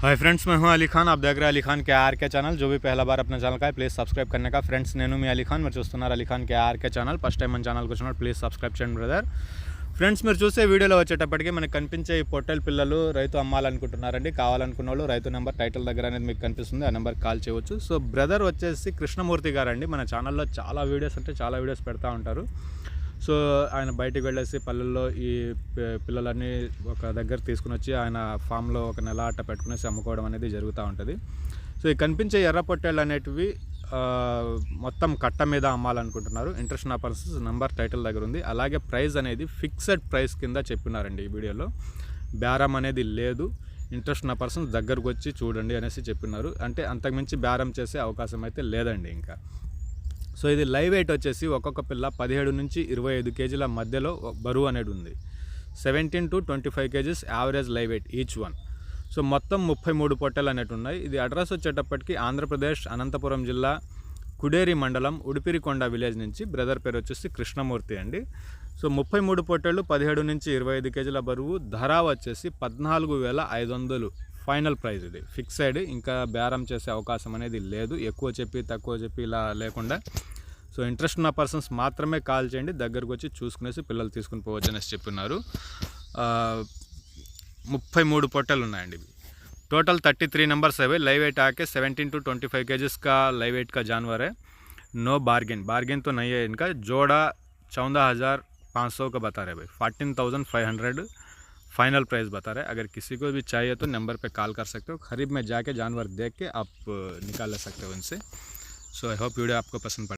Hi friends मैं हूं अली खान आप देख रहे हैं अली खान के आर के ఛానల్ जो भी पहला बार अपने ఛానల్ का है ప్లీజ్ సబ్స్క్రైబ్ करने का ఫ్రెండ్స్ నేను మీ అలీ ఖాన్ మీరు చూస్తున్నారు Ali Khan K R K channel first time మన ఛానల్కి వచ్చినప్పుడు ప్లీజ్ సబ్స్క్రైబ్ చేయండి బ్రదర్ ఫ్రెండ్స్ మీరు చూసే వీడియోలో వచ్చేటప్పటికి మనకు కనిపించే ఈ పొట్టెల పిల్లలు రైతు అమ్మాలనుకుంటున్నారండి కావాలనుకున్న వాళ్ళు రైతు నెంబర్ టైటిల్ దగ్గర అనేది మీకు కనిపిస్తుంది ఆ నెంబర్ కాల్ చేయవచ్చు సో బ్రదర్ వచ్చేసి కృష్ణమూర్తి గారండి మన ఛానల్లో చాలా వీడియోస్ అంటే చాలా వీడియోస్ పెడతా ఉంటారు సో ఆయన బయటికి వెళ్ళేసి పల్లెల్లో ఈ పిల్లలన్నీ ఒక దగ్గర తీసుకుని వచ్చి ఆయన ఫామ్లో ఒక నెల అట్ట పెట్టుకునేసి అమ్ముకోవడం అనేది జరుగుతూ ఉంటుంది. సో ఈ కనిపించే ఎర్ర పొట్టేళ్ళు అనేటివి మొత్తం కట్ట మీద అమ్మాలనుకుంటున్నారు. ఇంట్రెస్ట్ నా పర్సన్స్ నెంబర్ టైటిల్ దగ్గర ఉంది. అలాగే ప్రైస్ అనేది ఫిక్స్డ్ ప్రైస్ కింద చెప్పినారండి ఈ వీడియోలో. బేరం అనేది లేదు. ఇంట్రెస్ట్ ఉన్న పర్సన్స్ దగ్గరకు వచ్చి చూడండి అనేసి చెప్పినారు. అంటే అంతకుమించి బేరం చేసే అవకాశం అయితే లేదండి ఇంకా. సో ఇది లైవ్ వెయిట్ వచ్చేసి ఒక్కొక్క పిల్ల పదిహేడు నుంచి ఇరవై ఐదు కేజీల మధ్యలో బరువు అనేది ఉంది. Seventeen to twenty five kgs average live weight each one. So మొత్తం ముప్పై మూడు పొట్టెలు అనేవి ఉన్నాయి. ఇది అడ్రస్ వచ్చేటప్పటికి ఆంధ్రప్రదేశ్ అనంతపురం జిల్లా కుడేరి మండలం ఉడిపిరికొండ విలేజ్ నుంచి బ్రదర్ పేరు వచ్చేసి కృష్ణమూర్తి అండి. సో ముప్పై మూడు పొట్టేళ్ళు పదిహేడు నుంచి ఇరవై ఐదు కేజీల బరువు ధర వచ్చేసి పద్నాలుగు వేల ఐదు వందలు. ఫైనల్ ప్రైస్ ఇది. ఫిక్సెడ్ ఇంకా బేరం చేసే అవకాశం అనేది లేదు. ఎక్కువ చెప్పి తక్కువ చెప్పి ఇలా లేకుండా సో ఇంట్రెస్ట్ ఉన్న పర్సన్స్ మాత్రమే కాల్ చేయండి దగ్గరకు వచ్చి చూసుకునేసి పిల్లలు తీసుకుని పోవచ్చు అనేసి చెప్పిన్నారు ఆ, ముప్పై మూడు పొట్టలు ఉన్నాయండి ఇవి टोटल थर्टी थ्री नंबर्स है भाई लाइव वेट आके seventeen to twenty five KGs का लाइव वेट का जानवर है नो बार्गेन बार्गेन तो नहीं है इनका जोड़ा चौदह हज़ार पाँच सौ का बता रहे भाई fourteen thousand five hundred final price बता रहे अगर किसी को भी चाहिए तो नंबर पे कॉल कर सकते हो खरीब में जाके जानवर देख के आप अ, निकाल ले सकते हो इनसे सो आई होप वीडियो आपको पसंद पड़े